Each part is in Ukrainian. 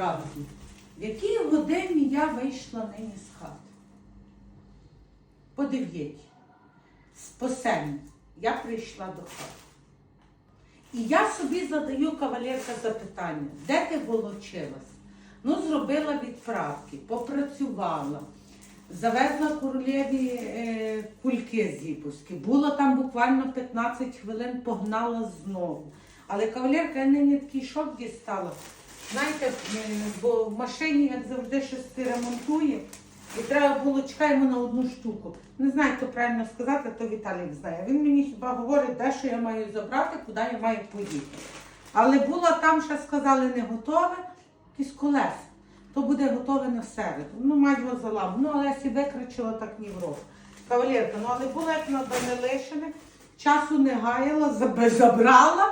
правді, в якій годині я вийшла нині з хати. По дев'ятій. З посені я прийшла до хати. І я собі задаю кавалерка запитання, де ти волочилась? Ну, зробила відправки, попрацювала, завезла королеві е, кульки зіпуски. Було там буквально 15 хвилин, погнала знову. Але кавалерка я нині такий шок дістала. Знаєте, е, бо в машині, як завжди, щось ти ремонтує, і треба було чекаємо на одну штуку. Не знаю, хто правильно сказати, то Віталік знає. Він мені хіба говорить, де що я маю забрати, куди я маю поїхати. Але було там, ще сказали, не готове, якісь колеса. То буде готове на середу. Ну, мать його заламу. Ну, але викричила так ні в рот. Кавалерка, ну але було як на Данилишине, часу не гаяла, забрала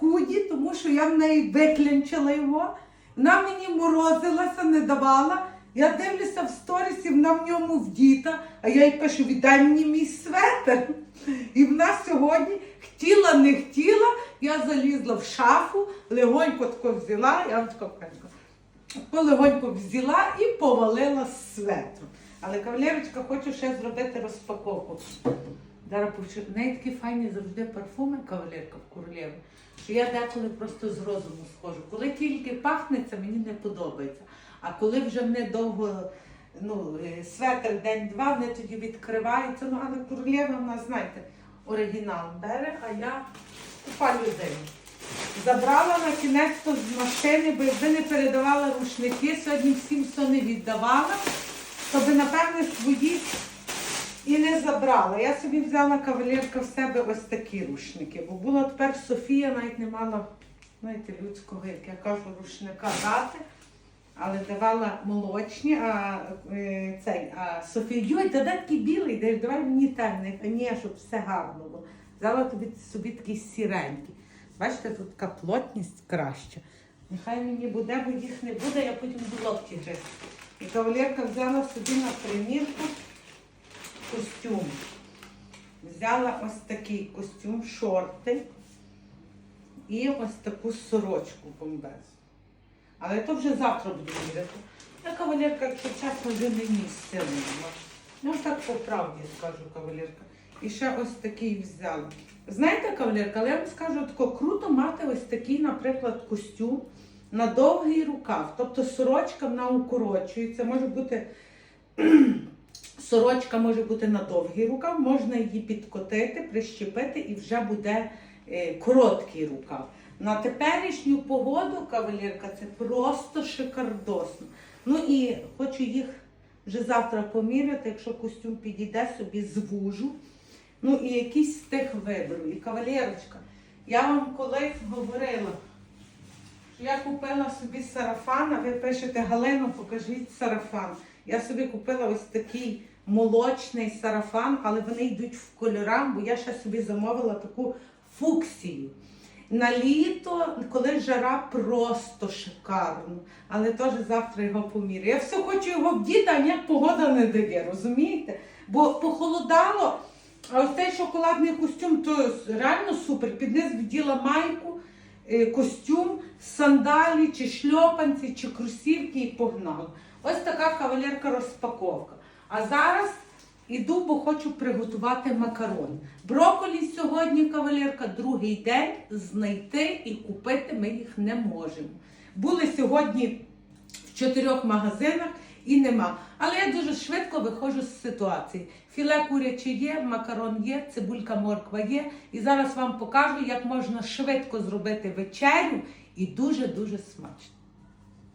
худі, тому що я в неї виклянчила його. Вона мені морозилася, не давала. Я дивлюся в сторісі, вона в ньому вдіта, а я їй пишу, віддай мені мій светр. І вона сьогодні хотіла, не хотіла, я залізла в шафу, легонько тако взяла, я тако полегонько взяла і повалила з светру. Але кавалерочка, хочу ще зробити розпаковку. Зараз повчу. В неї такі файні завжди парфуми, кавалерка в королеві, що я деколи просто з розуму схожу. Коли тільки пахнеться, мені не подобається. А коли вже вони довго, ну, е, светр день-два, вони тоді відкриваються. Ну, але в нас, знаєте, оригінал бере, а я купа людей. Забрала на кінець з машини, бо якби не передавала рушники, сьогодні всім все не віддавала, то би, напевне, свої і не забрала. Я собі взяла кавалерка в себе ось такі рушники, бо була тепер Софія навіть не мала, знаєте, людського, як я кажу, рушника дати. Але давала молочні, а е, цей, а Софія, йой, та такий білий, дай, давай мені темний, а ні, щоб все гарно було. Взяла тобі собі такий сіренький. Бачите, тут така плотність краща. Нехай мені буде, бо їх не буде, я потім до локті гризти. І кавалерка взяла собі на примірку костюм. Взяла ось такий костюм, шорти і ось таку сорочку бомбезу. Але то вже завтра буду міряти. Я кавалерка, якщо чесно, вже не місця нема. Ну так по правді скажу кавалерка. І ще ось такий взяла. Знаєте, кавалерка, але я вам скажу тако, круто мати ось такий, наприклад, костюм на довгий рукав. Тобто сорочка вона укорочується, може бути. Сорочка може бути на довгий рукав, можна її підкотити, прищепити і вже буде е, короткий рукав. На теперішню погоду, кавалерка, це просто шикардосно. Ну і хочу їх вже завтра поміряти, якщо костюм підійде, собі звужу. Ну і якийсь з тих виберу. І кавалерочка, я вам колись говорила, що я купила собі сарафан, а ви пишете Галину, покажіть сарафан. Я собі купила ось такий молочний сарафан, але вони йдуть в кольорах, бо я ще собі замовила таку фуксію. На літо, коли жара просто шикарно, але теж завтра його поміряю. Я все хочу його вдіти, а ніяк погода не дає, розумієте? Бо похолодало, а ось цей шоколадний костюм то реально супер. Під низ вділа майку, е, костюм, сандалі, чи шльопанці, чи кросівки і погнала. Ось така кавалерка розпаковка. А зараз іду, бо хочу приготувати макарони. Броколі сьогодні, кавалерка, другий день знайти і купити ми їх не можемо. Були сьогодні в чотирьох магазинах і нема. Але я дуже швидко виходжу з ситуації. Філе куряче є, макарон є, цибулька морква є. І зараз вам покажу, як можна швидко зробити вечерю і дуже-дуже смачно.